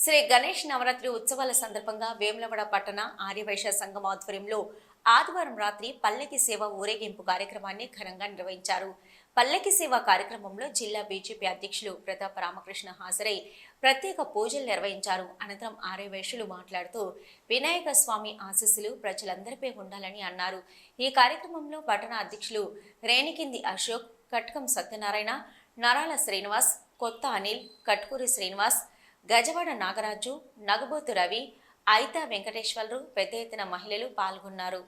శ్రీ గణేష్ నవరాత్రి ఉత్సవాల సందర్భంగా వేములవాడ పట్టణ ఆర్యవైశ్య సంఘం ఆధ్వర్యంలో ఆదివారం రాత్రి పల్లకి సేవ ఊరేగింపు కార్యక్రమాన్ని ఘనంగా నిర్వహించారు. పల్లకి సేవ కార్యక్రమంలో జిల్లా బీజేపీ అధ్యక్షులు ప్రతాప రామకృష్ణ హాజరై ప్రత్యేక పూజలు నిర్వహించారు. అనంతరం ఆర్యవైశ్యులు మాట్లాడుతూ వినాయక స్వామి ఆశీస్సులు ప్రజలందరిపై ఉండాలని అన్నారు. ఈ కార్యక్రమంలో పట్టణ అధ్యక్షులు రేణికింది అశోక్ కట్కం సత్యనారాయణ నరాల శ్రీనివాస్ కొత్త అనిల్ కట్కూరి శ్రీనివాస్ గజవాడ నాగరాజు నగబోతు రవి ఐతా వెంకటేశ్వర్లు పెద్ద ఎత్తున మహిళలు పాల్గొన్నారు.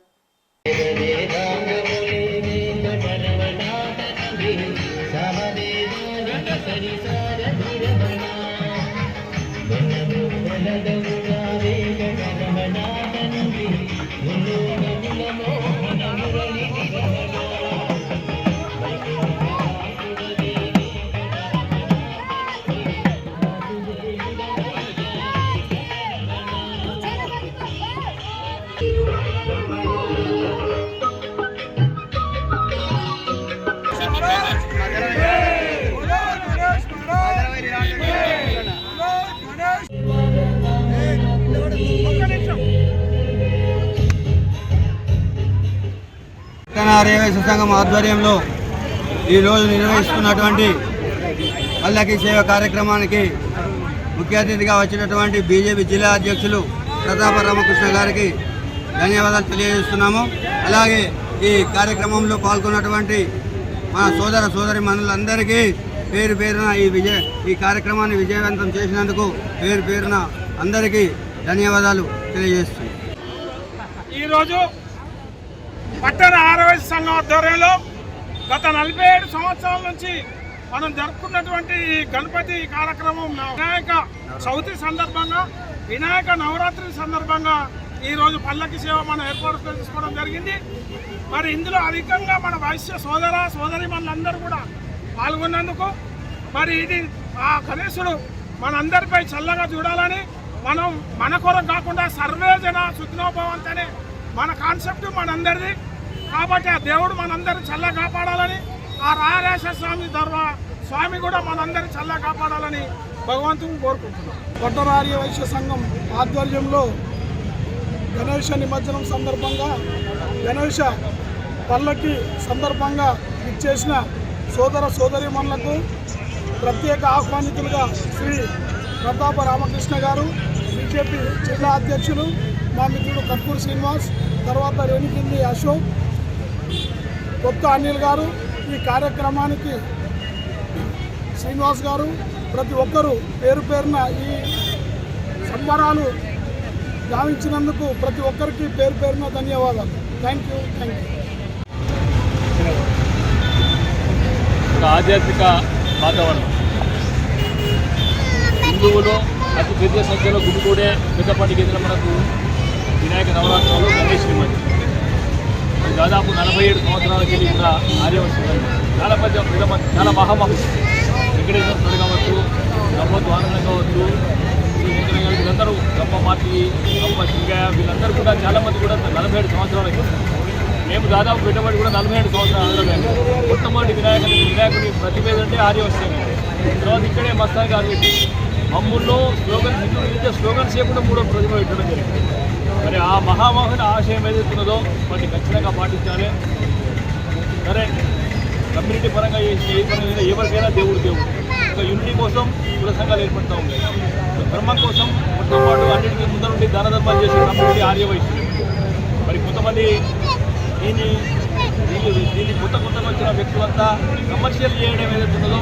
సంఘం ఆధ్వర్యంలో ఈరోజు నిర్వహిస్తున్నటువంటి పల్లకి సేవ కార్యక్రమానికి ముఖ్య అతిథిగా వచ్చినటువంటి బీజేపీ జిల్లా అధ్యక్షులు ప్రతాప రామకృష్ణ గారికి ధన్యవాదాలు తెలియజేస్తున్నాము. అలాగే ఈ కార్యక్రమంలో పాల్గొన్నటువంటి మన సోదర సోదరి మనులందరికీ పేరు పేరున ఈ విజయ ఈ కార్యక్రమాన్ని విజయవంతం చేసినందుకు పేరు పేరున అందరికీ ధన్యవాదాలు తెలియజేస్తున్నాం. ఈరోజు పట్టణ ఆరోగ్య సంఘం ఆధ్వర్యంలో గత నలభై ఏడు సంవత్సరాల నుంచి మనం జరుపుకున్నటువంటి ఈ గణపతి కార్యక్రమం వినాయక చవితి సందర్భంగా వినాయక నవరాత్రి సందర్భంగా ఈరోజు పల్లకి సేవ మనం ఏర్పాటు చేసుకోవడం జరిగింది. మరి ఇందులో అధికంగా మన వైశ్య సోదర సోదరి మనందరూ కూడా పాల్గొన్నందుకు మరి ఇది ఆ గణేశుడు మనందరిపై చల్లగా చూడాలని మనం మన కొరకు కాకుండా సర్వే జన సుఖినోభవంతనే మన కాన్సెప్ట్ మనందరిది. కాబట్టి ఆ దేవుడు మనందరిని చల్ల కాపాడాలని ఆ రాయరేశ్వర స్వామి దర్వా స్వామి కూడా మనందరిని చల్ల కాపాడాలని భగవంతుని కోరుకుంటున్నాం. కొట్టరార్య వైశ్య సంఘం ఆధ్వర్యంలో గణేష నిమజ్జనం సందర్భంగా గణేష పల్లకి సందర్భంగా ఇచ్చేసిన సోదర సోదరిమణులకు ప్రత్యేక ఆహ్వానితులుగా శ్రీ ప్రతాప రామకృష్ణ గారు బీజేపీ జిల్లా అధ్యక్షులు మా మిత్రుడు కర్పూర్ శ్రీనివాస్ తర్వాత రేణికింది అశోక్ కొత్త అనిల్ గారు ఈ కార్యక్రమానికి శ్రీనివాస్ గారు ప్రతి ఒక్కరూ పేరు పేరున ఈ సంబరాలు గావించినందుకు ప్రతి ఒక్కరికి పేరు పేరున ధన్యవాదాలు. థ్యాంక్ యూ థ్యాంక్ యూ ఒక ఆధ్యాత్మిక వాతావరణం. హిందువులు అతి పెద్ద సంఖ్యలో గుడికూడే పెద్దపాటి పండుగ మనకు వినాయక నవరాత్రులు గణేష్ నిమజ్జనం. దాదాపు నలభై ఏడు సంవత్సరాల కింద ఇక్కడ ఆర్యవర్షం చాలా పెద్ద పెద్ద చాలా మహామహులు వెంకటేశ్వర స్వామి కావచ్చు గంప ఆనందం కావచ్చు శ్రీ వెంకటయ్య మార్చి కూడా చాలా మంది కూడా నలభై ఏడు సంవత్సరాల మేము దాదాపు పెట్టుబడి కూడా నలభై ఏడు సంవత్సరాలు మొట్టమొదటి వినాయకుడి వినాయకుడి ప్రతిభేద అంటే ఆర్యవశ్యమే తర్వాత ఇక్కడే మస్తాన్ గారు పెట్టి మమ్ముల్లో స్లోగన్ హిందూ ఇచ్చే స్లోగన్స్ కూడా మూడో ప్రతిభ పెట్టడం జరిగింది. మరి ఆ మహామోహన ఆశయం ఏదైతున్నదో వాటిని ఖచ్చితంగా పాటించాలి. సరే కమ్యూనిటీ పరంగా ఏ పరంగా ఎవరికైనా దేవుడు దేవుడు. ఒక యూనిటీ కోసం కుల సంఘాలు ఏర్పడుతూ ఉంటాయి ధర్మం కోసం మొట్టమొదటి అన్నింటికీ ముందర నుండి దాన ధర్మాలు చేసే కమ్యూనిటీ ఆర్యవైశ్యులు మరి కొంతమంది దీన్ని దీన్ని దీన్ని కొత్త కొత్తగా వచ్చిన వ్యక్తులంతా కమర్షియల్ చేయడం ఏదైతే ఉన్నదో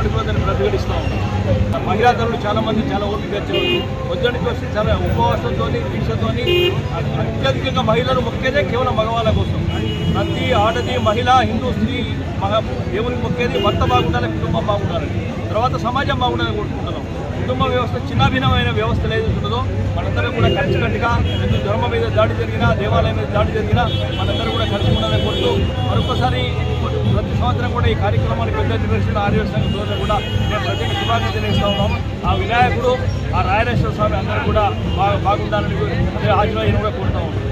అది ప్రతిఘటిస్తూ ఉన్నాం మహిళా తరులు చాలా మంది చాలా ఓపిక వచ్చేవాళ్ళు పొద్దునికి చాలా ఉపవాసంతో దీక్షతో అత్యధికంగా మహిళలు మొక్కేదే కేవలం మగవాళ్ళ కోసం. ప్రతి ఆడది మహిళ హిందూ స్త్రీ మగ దేవునికి మొక్కేది భర్త బాగుండాలి కుటుంబం బాగుండాలని. తర్వాత సమాజం బాగుండాలని కోరుకుంటున్నాం. కుటుంబ వ్యవస్థ చిన్నభిన్నమైన వ్యవస్థలు ఏదైతే ఉంటుందో మనందరం కూడా కలిసికట్టుగా హిందూ ధర్మం మీద దాడి జరిగినా దేవాలయం మీద దాడి జరిగినా మనందరం కూడా కలిసి ఉండాలని కోరుతూ మరొకసారి ప్రతి సంవత్సరం కూడా ఈ కార్యక్రమాన్ని పెద్ద నిర్వహిస్తున్న ఆర్య సంఘ సోదరు కూడా మేము ప్రత్యేక శుభాన్ని తెలియజేస్తా ఉన్నాము. ఆ వినాయకుడు ఆ రాయరేశ్వర స్వామి అందరూ కూడా బాగా బాగుండాలని అదే ఆశీర్వాదం కూడా కోరుతా ఉన్నాం